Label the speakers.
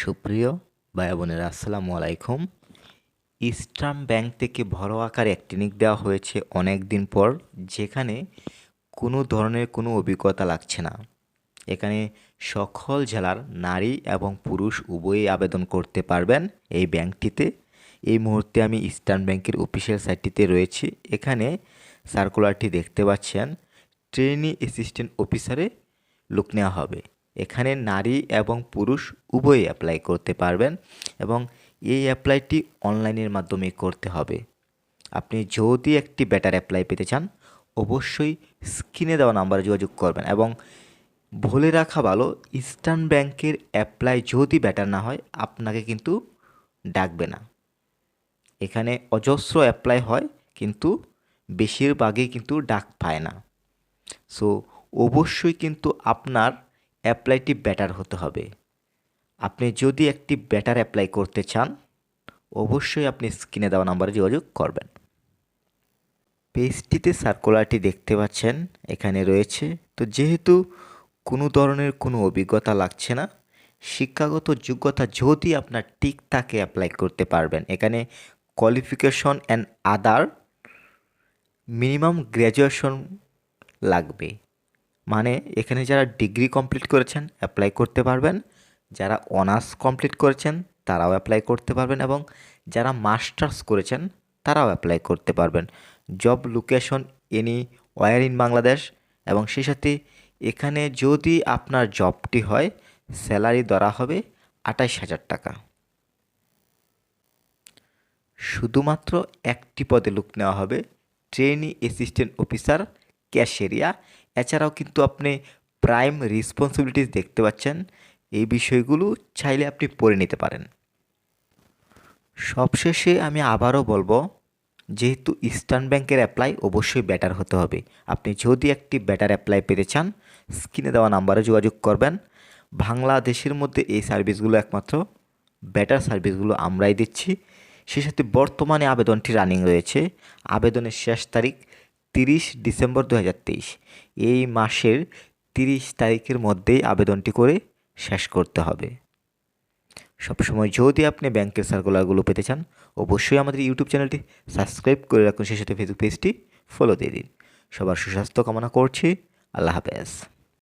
Speaker 1: সুপ্রিয় ভাই বোনেরা, আসসালামু আলাইকুম। ইস্টার্ন ব্যাংক থেকে বড় আকারে একটি নিক দেওয়া হয়েছে অনেক দিন পর, যেখানে কোনো ধরনের কোনো অভিজ্ঞতা লাগছে না। এখানে সকল জেলার নারী এবং পুরুষ উভয়ই আবেদন করতে পারবেন এই ব্যাংকটিতে। এই মুহূর্তে আমি ইস্টার্ন ব্যাংকের অফিসিয়াল সাইটটিতে রয়েছি। এখানে সার্কুলারটি দেখতে পাচ্ছেন। ট্রেনি অ্যাসিস্ট্যান্ট অফিসারে লোক নেওয়া হবে। এখানে নারী এবং পুরুষ উভয়ই অ্যাপ্লাই করতে পারবেন এবং এই অ্যাপ্লাইটি অনলাইনের মাধ্যমে করতে হবে। আপনি যদি একটি বেটার অ্যাপ্লাই পেতে চান, অবশ্যই স্ক্রিনে দেওয়া নাম্বারে যোগাযোগ করবেন এবং বলে রাখা ভালো ইস্টার্ন ব্যাংকের অ্যাপ্লাই যদি বেটার না হয়, আপনাকে কিন্তু ডাকবে না। এখানে অজস্র অ্যাপ্লাই হয়, কিন্তু বেশিরভাগই কিন্তু ডাক পায় না। সো অবশ্যই কিন্তু আপনার অ্যাপ্লাইটি ব্যাটার হতে হবে। আপনি যদি একটি ব্যাটার অ্যাপ্লাই করতে চান, অবশ্যই আপনি স্ক্রিনে দেওয়া নাম্বারে যোগাযোগ করবেন। পেজটিতে সার্কুলারটি দেখতে পাচ্ছেন, এখানে রয়েছে। তো যেহেতু কোনো ধরনের কোনো অভিজ্ঞতা লাগছে না, শিক্ষাগত যোগ্যতা যদি আপনার ঠিক থাকে অ্যাপ্লাই করতে পারবেন, এখানে qualification and other minimum graduation লাগবে। মানে এখানে যারা ডিগ্রি কমপ্লিট করেছেন অ্যাপ্লাই করতে পারবেন। যারা অনার্স কমপ্লিট করেছেন, তারাও অ্যাপ্লাই করতে পারবেন এবং যারা মাস্টার্স করেছেন, তারাও অ্যাপ্লাই করতে পারবেন। Job location anywhere in Bangladesh এবং সেই সাথে এখানে যদি আপনার জবটি হয় স্যালারি ধরা হবে আঠাইশ হাজার টাকা। শুধুমাত্র একটি পদে লোক নেওয়া হবে ট্রেনি অ্যাসিস্ট্যান্ট অফিসার ক্যাশেরিয়া এছাড়াও কিন্তু আপনি প্রাইম রেসপন্সিবিলিটিস দেখতে পাচ্ছেন। এই বিষয়গুলো চাইলে আপনি পড়ে নিতে পারেন। সবশেষে আমি আবারও বলব, যেহেতু ইস্টার্ন ব্যাংকের অ্যাপ্লাই অবশ্যই ব্যাটার হতে হবে। আপনি যদি একটি ব্যাটার অ্যাপ্লাই পেতে চান, স্ক্রিনে দেওয়া নাম্বারে যোগাযোগ করবেন। বাংলাদেশের মধ্যে এই সার্ভিসগুলো একমাত্র ব্যাটার সার্ভিসগুলো আমরাই দিচ্ছি। সে সাথে বর্তমানে আবেদনটি রানিং রয়েছে। আবেদনের শেষ তারিখ তিরিশ ডিসেম্বর দু হাজার তেইশ। এই মাসের তিরিশ তারিখের মধ্যেই আবেদনটি করে শেষ করতে হবে। সবসময় যদি আপনি ব্যাংকের সার্কুলারগুলো পেতে চান, অবশ্যই আমাদের ইউটিউব চ্যানেলটি সাবস্ক্রাইব করে রাখুন। সেই সাথে ফেসবুক পেজটি ফলো দিয়ে দিন। সবার সুস্বাস্থ্য কামনা করছি। আল্লাহ হাফেজ।